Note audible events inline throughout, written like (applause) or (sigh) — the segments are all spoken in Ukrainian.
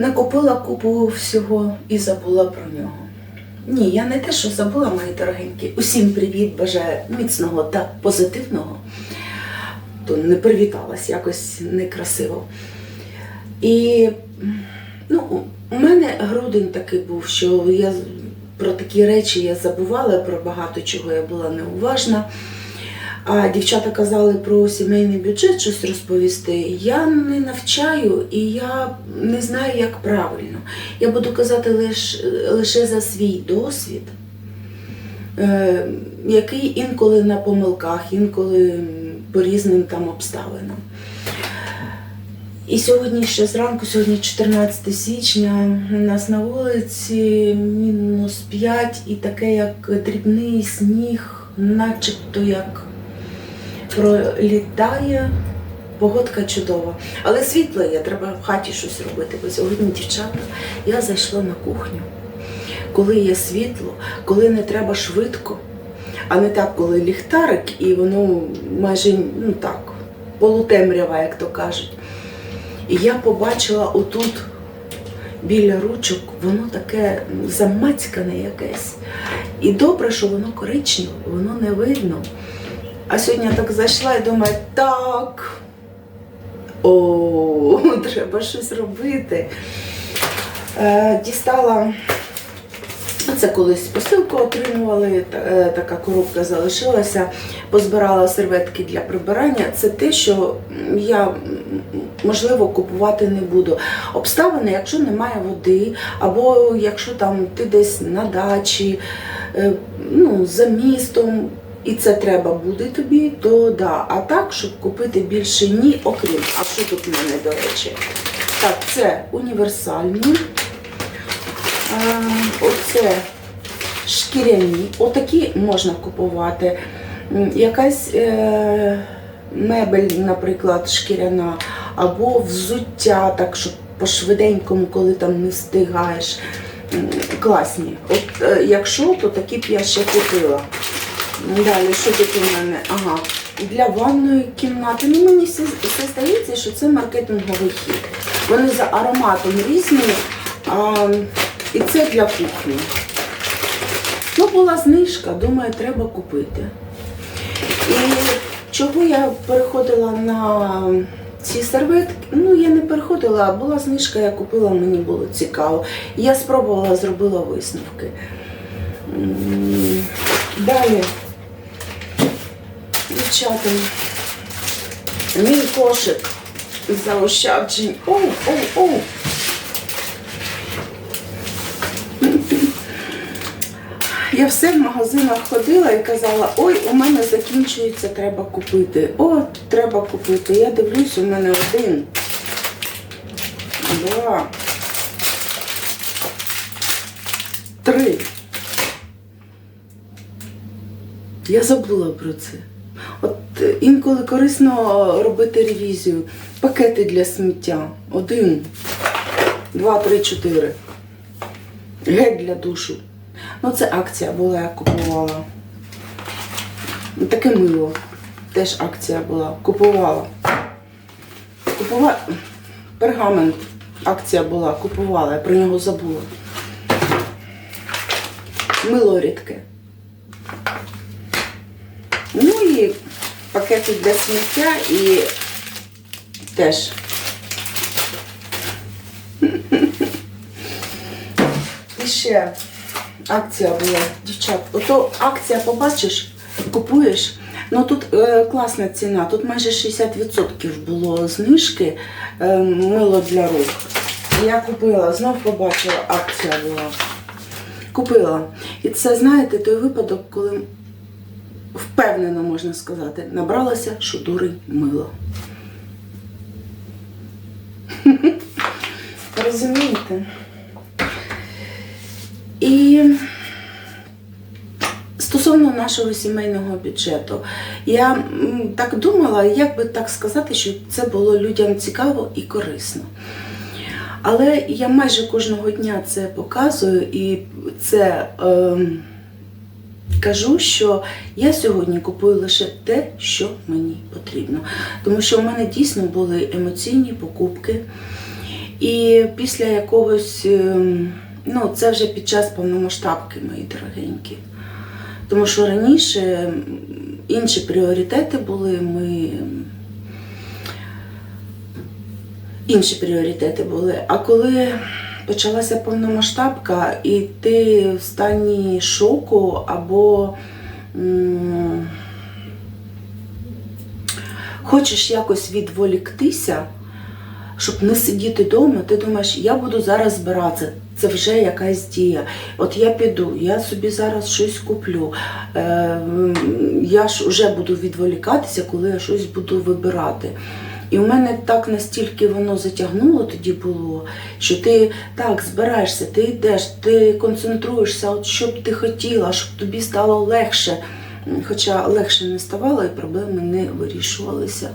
накопила купу всього і забула про нього. Ні, я не те, що забула, мої дорогенькі. Усім привіт, бажаю міцного та позитивного. То не привіталась якось некрасиво. І ну, у мене грудень такий був, що я про такі речі я забувала, про багато чого я була неуважна. А дівчата казали про сімейний бюджет щось розповісти. Я не навчаю і я не знаю, як правильно. Я буду казати лиш, лише за свій досвід, е, який інколи на помилках, інколи по різним там обставинам. І сьогодні ще зранку, сьогодні 14 січня, у нас на вулиці мінус 5 і таке як дрібний сніг, начебто як пролітає. Погодка чудова. Але світло є, треба в хаті щось робити. Бо сьогодні, дівчата, я зайшла на кухню, коли є світло, коли не треба швидко, а не так, коли ліхтарик, і воно майже ну так, полутемрява, як то кажуть. І я побачила отут біля ручок, воно таке замацькане якесь. І добре, що воно коричневе, воно не видно. А сьогодні я так зайшла і думаю, так. О, (laughs) треба щось робити. Е, дістала, це колись посилку отримували, е, така коробка залишилася, позбирала серветки для прибирання. Це те, що я можливо купувати не буду. Обставини, якщо немає води, або якщо там ти десь на дачі, е, ну, за містом. І це треба буде тобі, то да. А так, щоб купити більше ні, окрім. А що тут в мене, до речі? Так, це універсальні. А, оце шкіряні. Отакі можна купувати. Якась е, мебель, наприклад, шкіряна, або взуття, так, щоб по-швиденькому, коли там не встигаєш. Класні. От е, якщо, то такі б я ще купила. Далі, що тут у мене? Ага. Для ванної кімнати. Ну, мені все, все здається, що це маркетинговий хід. Вони за ароматом різні, а, і це для кухні. Ну, була знижка, думаю, треба купити. І чого я переходила на ці серветки? Ну, я не переходила, а була знижка, я купила, мені було цікаво. Я спробувала, зробила висновки. Далі, дівчата, мій кошик заощаджень. Оу, оу, оу. Я все в магазинах ходила і казала, ой, у мене закінчується, треба купити. О, треба купити. Я дивлюсь, у мене один. Два. Три. Я забула про це. Інколи корисно робити ревізію. Пакети для сміття. Один, два, три, чотири. Гель для душу. Ну, це акція була, я купувала. Ну, Таке мило. Теж акція була. Купувала. Купувала. Пергамент. Акція була, купувала, я про нього забула. Мило рідке. Ну і пакети для сміття і теж. І ще акція була, дівчат. Ото акція побачиш, купуєш. Ну тут е, класна ціна, тут майже 60% було знижки е, мило для рук. Я купила, знов побачила, акція була. Купила. І це, знаєте, той випадок, коли впевнено можна сказати, набралася шудури мила. Розумієте? І стосовно нашого сімейного бюджету, я так думала, як би так сказати, щоб це було людям цікаво і корисно. Але я майже кожного дня це показую і це ем, кажу, що я сьогодні купую лише те, що мені потрібно. Тому що у мене дійсно були емоційні покупки. І після якогось, ем, ну, це вже під час повномасштабки, мої дорогенькі. Тому що раніше інші пріоритети були, ми. Інші пріоритети були. А коли почалася повномасштабка, і ти в стані шоку або м, хочеш якось відволіктися, щоб не сидіти вдома, ти думаєш, я буду зараз збиратися. Це вже якась дія. От я піду, я собі зараз щось куплю. Е, я ж вже буду відволікатися, коли я щось буду вибирати. І в мене так настільки воно затягнуло тоді було, що ти так збираєшся, ти йдеш, ти концентруєшся, от що б ти хотіла, щоб тобі стало легше. Хоча легше не ставало і проблеми не вирішувалися.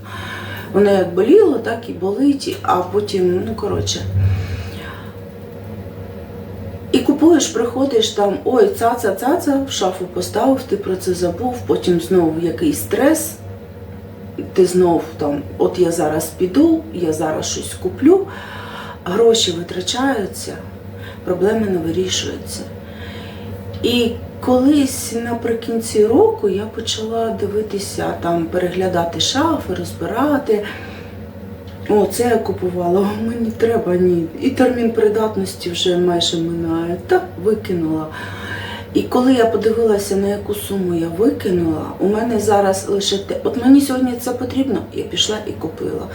Воно як боліло, так і болить, а потім, ну коротше. І купуєш, приходиш там, ой, цаца, цаца, в шафу поставив, ти про це забув, потім знову якийсь стрес. Ти знов там, от я зараз піду, я зараз щось куплю, гроші витрачаються, проблеми не вирішуються. І колись наприкінці року я почала дивитися, там, переглядати шафи, розбирати. О, це я купувала, мені треба ні. І термін придатності вже майже минає. Та викинула. І коли я подивилася, на яку суму я викинула, у мене зараз лише те. От мені сьогодні це потрібно, я пішла і купила.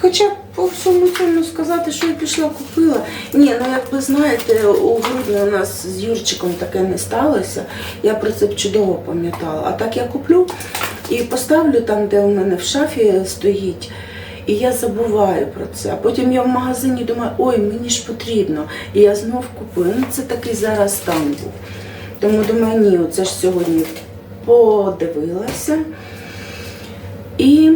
Хоча по всьому цьому сказати, що я пішла купила. Ні, ну як ви знаєте, у грудні у нас з Юрчиком таке не сталося. Я про це б чудово пам'ятала. А так я куплю і поставлю там, де у мене в шафі стоїть. І я забуваю про це. А потім я в магазині думаю, ой, мені ж потрібно. І я знов купую. Ну це такий зараз стан був. Тому думаю, ні, оце ж сьогодні подивилася. І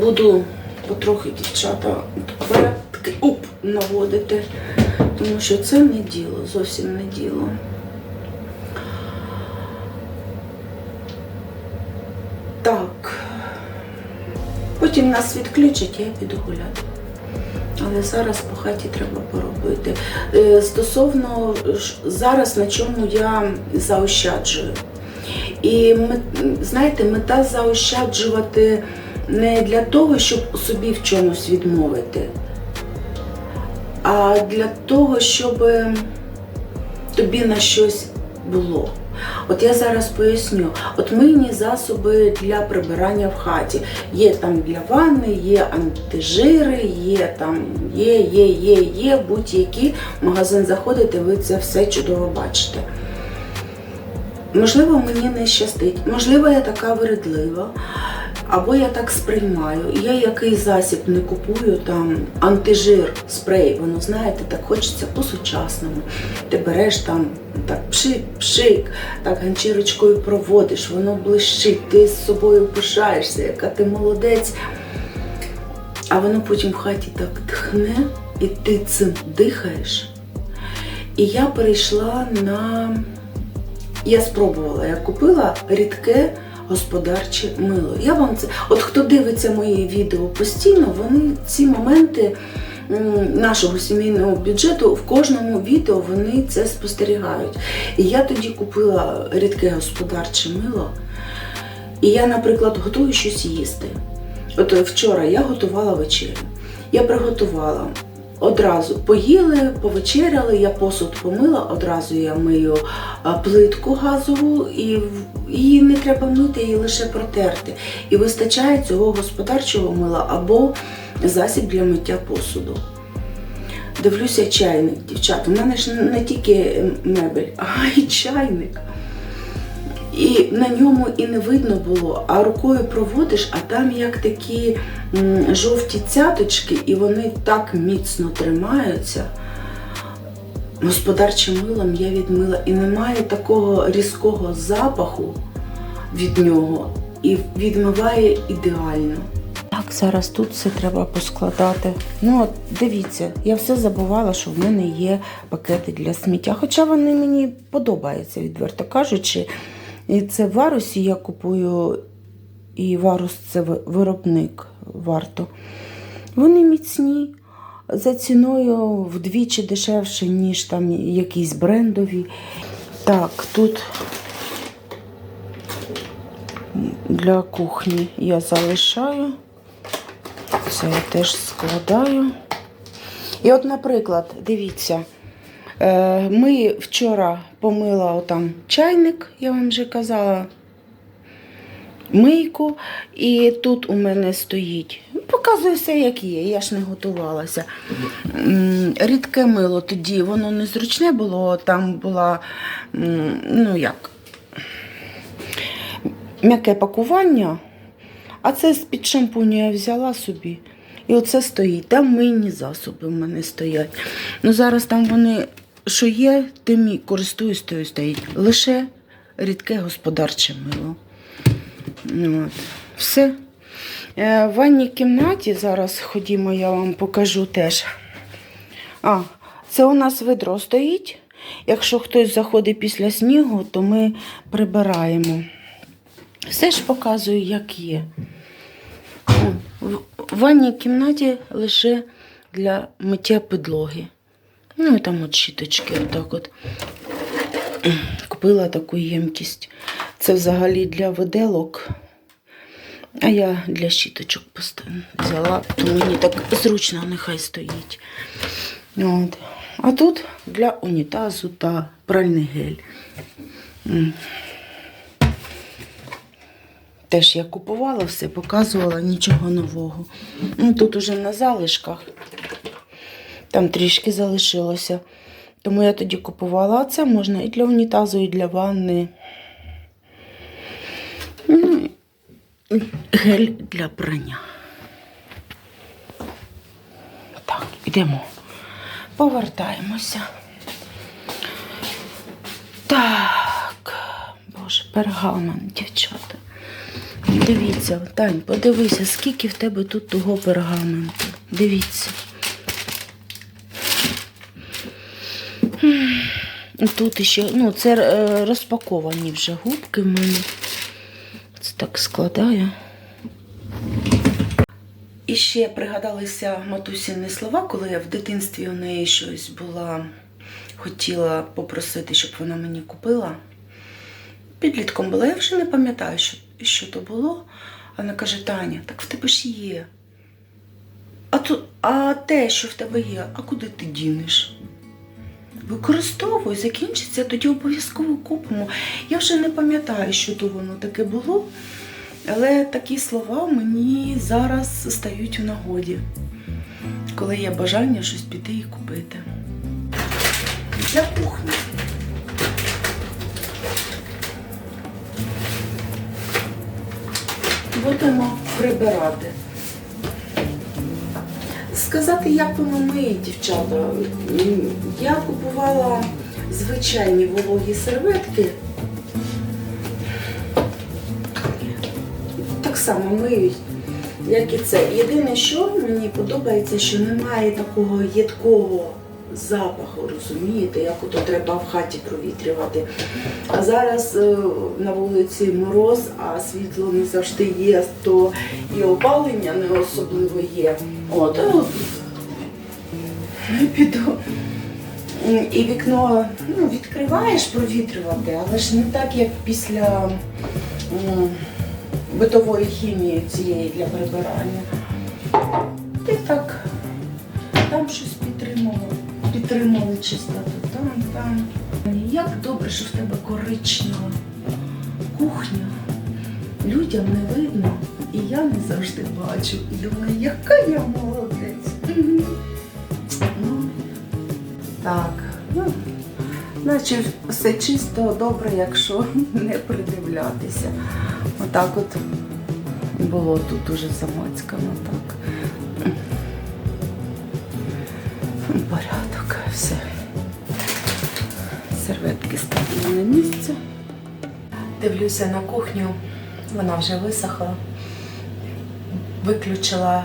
буду потрохи дівчата порядки уп, наводити, тому що це не діло, зовсім не діло. Так. Потім нас відключать, я піду гуляти. Але зараз по хаті треба поробити. Е, Стосовно зараз на чому я заощаджую. І знаєте, мета заощаджувати не для того, щоб собі в чомусь відмовити, а для того, щоб тобі на щось було. От я зараз поясню, от мийні засоби для прибирання в хаті. Є там для ванни, є антижири, є там, є, є, є, є, будь-які. В магазин заходите, ви це все чудово бачите. Можливо, мені не щастить, можливо, я така вередлива, або я так сприймаю. Я який засіб не купую, там антижир, спрей, воно знаєте, так хочеться по-сучасному. Ти береш там так пшик-пшик, так ганчірочкою проводиш, воно блищить, ти з собою пишаєшся, яка ти молодець. А воно потім в хаті так тхне, і ти цим дихаєш. І я перейшла на я спробувала, я купила рідке господарче мило. Я вам це, от хто дивиться мої відео постійно, вони ці моменти нашого сімейного бюджету в кожному відео вони це спостерігають. І я тоді купила рідке господарче мило. І я, наприклад, готую щось їсти. От вчора я готувала вечерю. Я приготувала. Одразу поїли, повечеряли, я посуд помила, одразу я мию плитку газову, і її не треба мити, її лише протерти. І вистачає цього господарчого мила або засіб для миття посуду. Дивлюся чайник, дівчата. У мене ж не тільки мебель, а й чайник. І на ньому і не видно було, а рукою проводиш, а там як такі жовті цяточки, і вони так міцно тримаються. Господарчим милом я відмила і немає такого різкого запаху від нього, і відмиває ідеально. Так, зараз тут все треба поскладати. Ну, от дивіться, я все забувала, що в мене є пакети для сміття. Хоча вони мені подобаються, відверто кажучи. І це в Варусі я купую, і Варус це виробник варто. Вони міцні. за ціною вдвічі дешевше, ніж там якісь брендові. Так, тут для кухні я залишаю. Це я теж складаю. І от, наприклад, дивіться, ми вчора помила отам чайник, я вам вже казала, мийку, і тут у мене стоїть. Показую все, як є, я ж не готувалася. Рідке мило тоді, воно незручне було, там була, ну як, м'яке пакування, а це з-під шампуню я взяла собі. І оце стоїть. Там мийні засоби в мене стоять. Ну зараз там вони, що є, тим і користуюсь, тою стоїть. Лише рідке господарче мило. От. Все. Е, В ванній кімнаті зараз ходімо, я вам покажу теж. А, це у нас ведро стоїть. Якщо хтось заходить після снігу, то ми прибираємо. Все ж показую, як є. В ванній кімнаті лише для миття підлоги. Ну і там от щіточки, отак от. Купила таку ємкість. Це взагалі для виделок. А я для щіточок взяла, то мені так зручно нехай стоїть. От. А тут для унітазу та пральний гель. Теж я купувала все, показувала нічого нового. Ну, тут уже на залишках. Там трішки залишилося. Тому я тоді купувала, а це можна і для унітазу, і для ванни. Ну, гель для прання. Так, йдемо. Повертаємося. Так, боже, пергамент, дівчата. Дивіться, Тань, подивися, скільки в тебе тут того пергаменту. Дивіться. Тут ще, ну, це е, розпаковані вже губки в мене. Це так складаю. І ще пригадалися матусіни слова, коли я в дитинстві у неї щось була, хотіла попросити, щоб вона мені купила. Підлітком була, я вже не пам'ятаю, що, що то було. Вона каже: Таня, так в тебе ж є. А, то, а те, що в тебе є, а куди ти дінеш? Використовуй, закінчиться, тоді обов'язково купимо. Я вже не пам'ятаю, що то воно таке було, але такі слова мені зараз стають у нагоді, коли є бажання щось піти і купити. Для кухні. Будемо прибирати. Сказати, як воно миє, дівчата. Я купувала звичайні вологі серветки. Так само миють, як і це. Єдине, що мені подобається, що немає такого їдкого запаху, розумієте, як ото треба в хаті провітрювати. А зараз е, на вулиці мороз, а світло не завжди є, то і опалення не особливо є. От, а от я піду. І вікно ну, відкриваєш провітрювати, але ж не так, як після м, битової хімії цієї для прибирання. І так, там щось підтримало, підтримали чистоту, там, там. Як добре, що в тебе коричнева кухня. Людям не видно, і я не завжди бачу. І думаю, яка я молодець. Ну, так, ну, наче все чисто, добре, якщо (laughs) не придивлятися. Отак от було тут уже замацькано так. Порядок, все. Серветки ставлю на місце. Дивлюся на кухню, вона вже висохла. Виключила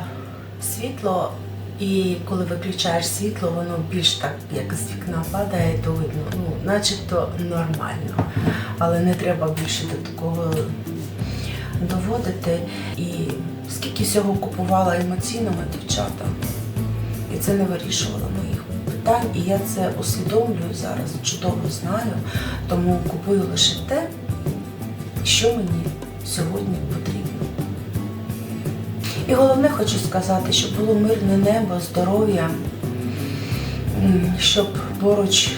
світло, і коли виключаєш світло, воно більш так, як з вікна падає, то видно, ну, начебто нормально. Але не треба більше до такого доводити. І скільки всього купувала емоційного дівчата. І це не вирішувало моїх питань. І я це усвідомлюю зараз, чудово знаю, тому купую лише те, що мені сьогодні потрібно. І головне хочу сказати, щоб було мирне небо, здоров'я, щоб поруч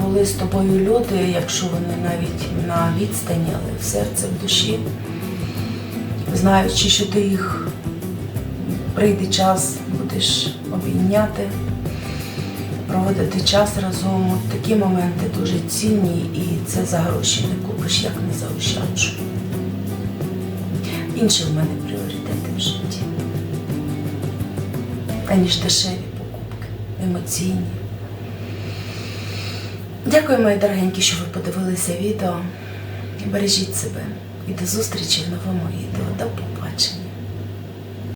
були з тобою люди, якщо вони навіть на відстані, але в серце, в душі, знаючи, що ти їх прийде час, будеш обійняти, проводити час разом. Такі моменти дуже цінні, і це за гроші не купиш, як не заощаджу. Інші в мене пріоритети аніж дешеві покупки, емоційні. Дякую, мої дорогенькі, що ви подивилися відео. Бережіть себе і до зустрічі в новому відео. До побачення.